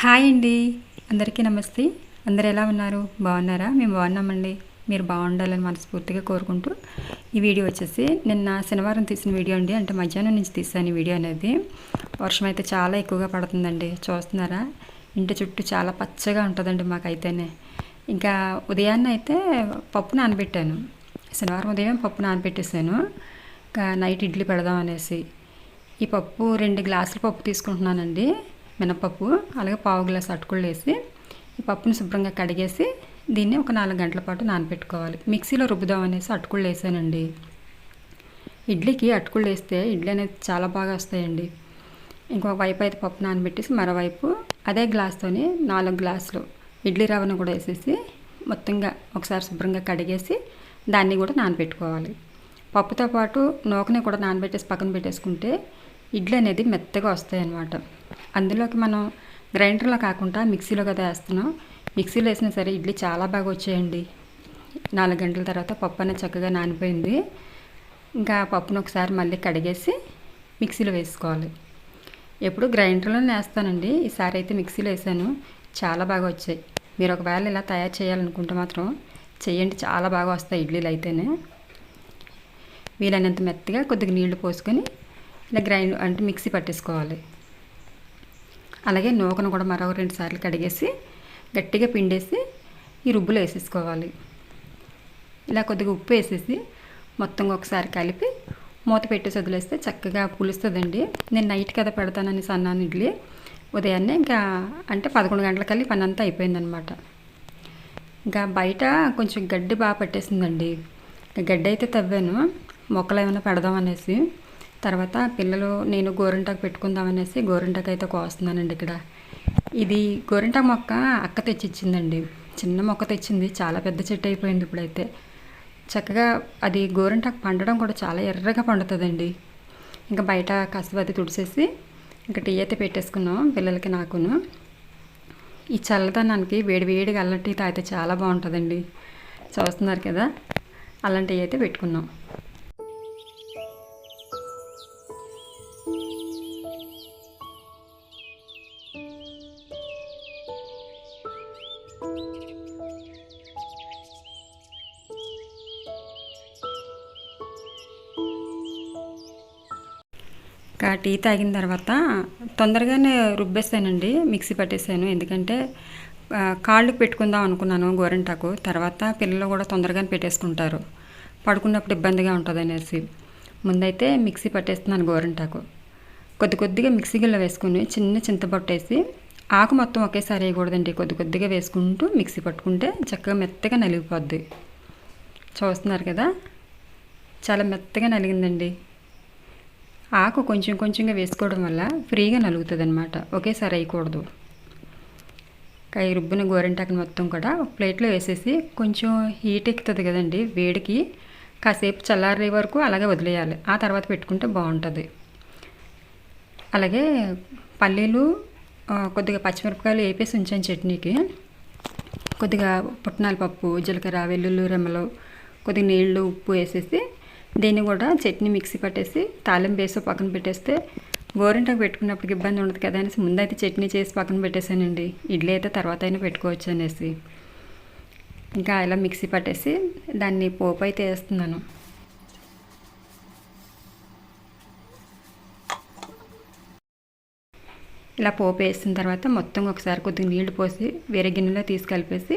Hi అండి. అందరికీ నమస్తే. అందరు ఎలా ఉన్నారు? బాగున్నారా? మేము బాగున్నామండి. మీరు బాగుండాలని మనస్ఫూర్తిగా కోరుకుంటూ ఈ వీడియో వచ్చేసి నిన్న శనివారం తీసిన వీడియో అండి. అంటే మధ్యాహ్నం నుంచి తీసాను ఈ వీడియో అనేది. వర్షం అయితే చాలా ఎక్కువగా పడుతుందండి. చూస్తున్నారా? ఇంటి చుట్టూ చాలా పచ్చగా ఉంటుందండి మాకైతేనే. ఇంకా ఉదయాన్నే అయితే పప్పు నానబెట్టాను. శనివారం ఉదయం పప్పు నానబెట్టేసాను ఇంకా నైట్ ఇడ్లీ పెడదాం అనేసి. ఈ పప్పు రెండు గ్లాసుల పప్పు తీసుకుంటున్నానండి. మినపప్పు అలాగే పావు గ్లాస్ అటుకులు వేసి ఈ పప్పుని శుభ్రంగా కడిగేసి దీన్ని ఒక నాలుగు గంటల పాటు నానబెట్టుకోవాలి మిక్సీలో రుబ్బుదాం అనేసి అటుకులు వేసానండి. ఇడ్లీకి అటుకులు వేస్తే ఇడ్లీ అనేది చాలా బాగా వస్తాయండి. ఇంకొక వైపు అయితే పప్పు నానబెట్టేసి మరోవైపు అదే గ్లాస్తోని నాలుగు గ్లాసులు ఇడ్లీ రవ్వను కూడా వేసేసి మొత్తంగా ఒకసారి శుభ్రంగా కడిగేసి దాన్ని కూడా నానబెట్టుకోవాలి. పప్పుతో పాటు నూకని కూడా నానబెట్టేసి పక్కన పెట్టేసుకుంటే ఇడ్లీ అనేది మెత్తగా వస్తాయి అన్నమాట అందులోకి మనం గ్రైండర్లో కాకుండా మిక్సీలో కదా వేస్తున్నాం. మిక్సీలో వేసినా సరే ఇడ్లీ చాలా బాగా వచ్చాయండి. నాలుగు గంటల తర్వాత పప్పు అనేది చక్కగా నానిపోయింది. ఇంకా పప్పును ఒకసారి మళ్ళీ కడిగేసి మిక్సీలో వేసుకోవాలి. ఎప్పుడు గ్రైండర్లోనే వేస్తానండి. ఈసారి అయితే మిక్సీలో వేసాను. చాలా బాగా వచ్చాయి. మీరు ఒకవేళ ఇలా తయారు చేయాలనుకుంటే మాత్రం చేయండి. చాలా బాగా వస్తాయి ఇడ్లీలు అయితేనే. వీలైనంత మెత్తగా కొద్దిగా నీళ్ళు పోసుకొని ఇలా గ్రైండ్ అంటే మిక్సీ పట్టేసుకోవాలి. అలాగే నూకను కూడా మరో రెండు సార్లు కడిగేసి గట్టిగా పిండేసి ఈ రుబ్బులో వేసేసుకోవాలి. ఇలా కొద్దిగా ఉప్పు వేసేసి మొత్తం ఒకసారి కలిపి మూత పెట్టేసి వదిలేస్తే చక్కగా పులుస్తుందండి. నేను నైట్ కదా పెడతానని సన్నాను ఇడ్లీ. ఉదయాన్నే ఇంకా అంటే పదకొండు గంటలకల్లి పని అంతా అయిపోయిందనమాట. ఇంకా బయట కొంచెం గడ్డి బాగా పట్టేసిందండి. గడ్డి అయితే తవ్వాను. మొక్కలు ఏమైనా పెడదాం అనేసి తర్వాత పిల్లలు నేను గోరింటాకు పెట్టుకుందాం అనేసి గోరింటాకు అయితే కోస్తున్నానండి ఇక్కడ. ఇది గోరింటాకు మొక్క అక్క తెచ్చిచ్చిందండి. చిన్న మొక్క తెచ్చింది. చాలా పెద్ద చెట్టు అయిపోయింది ఇప్పుడైతే. చక్కగా అది గోరింటాకు పండడం కూడా చాలా ఎర్రగా పండుతుందండి. ఇంకా బయట కసవది తుడిసేసి ఇంకా టీ అయితే పెట్టేసుకున్నాం పిల్లలకి నాకును. ఈ చల్లదనానికి వేడి వేడిగా అల్లం టీ తాగితే చాలా బాగుంటుందండి. చూస్తున్నారు కదా? అలాంటివి అయితే పెట్టుకున్నాం. ఇంకా టీ తాగిన తర్వాత తొందరగానే రుబ్బేసానండి మిక్సీ పట్టేసాను. ఎందుకంటే కాళ్ళకు కాళ్ళకి పెట్టుకుందాం అనుకున్నాను గోరింటాకు. తర్వాత పిల్లలు కూడా తొందరగానే పెట్టేసుకుంటారు. పడుకున్నప్పుడు ఇబ్బందిగా ఉంటుంది అనేసి ముందైతే మిక్సీ పట్టేస్తున్నాను గోరింటాకు. కొద్ది కొద్దిగా మిక్సీ గిల్ల వేసుకుని చిన్న చింతపట్టేసి ఆకు మొత్తం ఒకేసారి వేయకూడదండి. కొద్ది కొద్దిగా వేసుకుంటూ మిక్సీ పట్టుకుంటే చక్కగా మెత్తగా నలిగిపోద్ది. చూస్తున్నారు కదా? చాలా మెత్తగా నలిగిందండి. ఆకు కొంచెం కొంచెంగా వేసుకోవడం వల్ల ఫ్రీగా నలుగుతుంది అనమాట ఒకేసారి వేయకూడదు కై రుబ్బున గోరింటాకుని మొత్తం కూడా ఒక ప్లేట్లో వేసేసి కొంచెం హీట్ ఎక్కుతుంది కదండి వేడికి కాసేపు చల్లారే వరకు అలాగే వదిలేయాలి. ఆ తర్వాత పెట్టుకుంటే బాగుంటుంది. అలాగే పల్లీలు కొద్దిగా పచ్చిమిరపకాయలు వేపేసి ఉంచాను చట్నీకి. కొద్దిగా పుట్నాల పప్పు జీలకర్ర వెల్లుల్లి రెమ్మలు కొద్దిగా నీళ్ళు ఉప్పు వేసేసి దీన్ని కూడా చట్నీ మిక్సీ పట్టేసి తాలింపు వేసి పక్కన పెట్టేస్తే గోరింటాకు పెట్టుకున్నప్పటికి ఇబ్బంది ఉండదు కదా అనేసి ముందైతే చట్నీ చేసి పక్కన పెట్టేశానండి. ఇడ్లీ అయితే తర్వాత అయినా పెట్టుకోవచ్చు అనేసి. ఇంకా ఇలా మిక్సీ పట్టేసి దాన్ని పోపు అయితే వేస్తున్నాను. ఇలా పోపు వేసిన తర్వాత మొత్తం ఒకసారి కొద్దిగా నీళ్ళు పోసి వేరే గిన్నెలో తీసుకెళ్ళిపేసి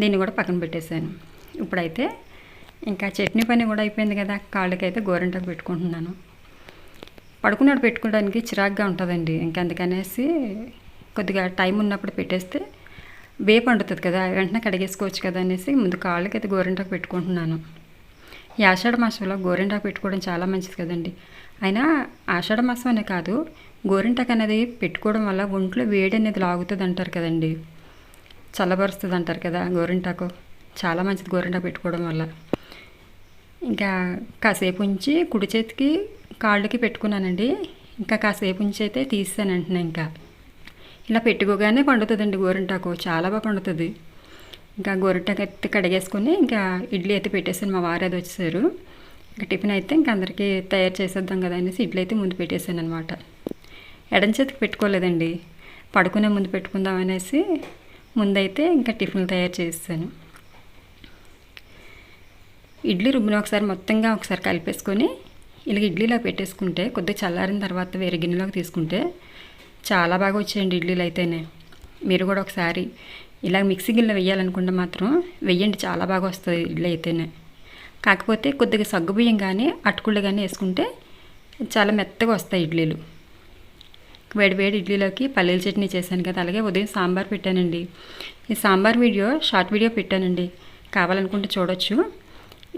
దీన్ని కూడా పక్కన పెట్టేశాను. ఇప్పుడైతే ఇంకా చట్నీ పని కూడా అయిపోయింది కదా. కాళ్ళకైతే గోరింటాకు పెట్టుకుంటున్నాను. పడుకున్నాడు పెట్టుకోవడానికి చిరాగ్గా ఉంటుందండి. ఇంకా అందుకనేసి కొద్దిగా టైం ఉన్నప్పుడు పెట్టేస్తే వేపు వండుతుంది కదా వెంటనే కడిగేసుకోవచ్చు కదా అనేసి ముందు కాళ్ళకైతే గోరింటాకు పెట్టుకుంటున్నాను. ఈ ఆషాఢ మాసంలో గోరింటాకు పెట్టుకోవడం చాలా మంచిది కదండి. అయినా ఆషాఢ మాసం అనే కాదు గోరింటాకు అనేది పెట్టుకోవడం వల్ల ఒంట్లో వేడి అనేది లాగుతుంది అంటారు కదండి. చల్లబరుస్తుంది అంటారు కదా గోరింటాకు. చాలా మంచిది గోరింటాకు పెట్టుకోవడం వల్ల. ఇంకా కాసేపు ఉంచి కుడి చేతికి కాళ్ళకి పెట్టుకున్నానండి. ఇంకా కాసేపు ఉంచి అయితే తీసాను వెంటనే ఇంకా. ఇలా పెట్టుకోగానే పండుతుందండి గోరింటాకు. చాలా బాగా పండుతుంది. ఇంకా గోరింటాకు అయితే కడిగేసుకొని ఇంకా ఇడ్లీ అయితే పెట్టేసాను మా వారు అది వచ్చేసారు. ఇంకా టిఫిన్ అయితే ఇంకా అందరికీ తయారు చేసేద్దాం కదా అనేసి ఇడ్లీ అయితే ముందు పెట్టేశాను అనమాట ఎడం చేతికి పెట్టుకోలేదండి. పడుకునే ముందు పెట్టుకుందాం అనేసి ముందైతే ఇంకా టిఫిన్లు తయారు చేస్తాను ఇడ్లీ రుబ్బిన ఒకసారి మొత్తంగా ఒకసారి కలిపేసుకొని ఇలా ఇడ్లీలో పెట్టేసుకుంటే కొద్దిగా చల్లారిన తర్వాత వేరే గిన్నెలోకి తీసుకుంటే చాలా బాగా వచ్చాయండి ఇడ్లీలు అయితేనే. మీరు కూడా ఒకసారి ఇలా మిక్సీ గిన్నెలో వేయాలనుకుంటే మాత్రం వెయ్యండి చాలా బాగా వస్తుంది ఇడ్లీ అయితేనే. కాకపోతే కొద్దిగా సగ్గుబియ్యం కానీ అటుకుళ్ళు కానీ వేసుకుంటే చాలా మెత్తగా వస్తాయి ఇడ్లీలు. వేడి వేడి ఇడ్లీలోకి పల్లీల చట్నీ చేశాను కదా అలాగే ఉదయం సాంబార్ పెట్టానండి. ఈ సాంబార్ వీడియో షార్ట్ వీడియో పెట్టానండి. కావాలనుకుంటే చూడొచ్చు.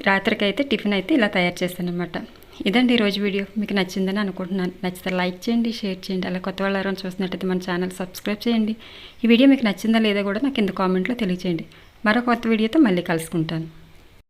రాత్రికి అయితే టిఫిన్ అయితే ఇలా తయారు చేస్తాను అనమాట ఇదండి ఈరోజు వీడియో. మీకు నచ్చిందని అనుకుంటున్నాను. నచ్చితే లైక్ చేయండి షేర్ చేయండి. అలా కొత్త వాళ్ళు ఎవరైనా చూసినట్టయితే మన ఛానల్ సబ్స్క్రైబ్ చేయండి. ఈ వీడియో మీకు నచ్చిందా లేదా కూడా నాకు కింద కామెంట్లో తెలియచేయండి. మరో కొత్త వీడియోతో మళ్ళీ కలుసుకుంటాను.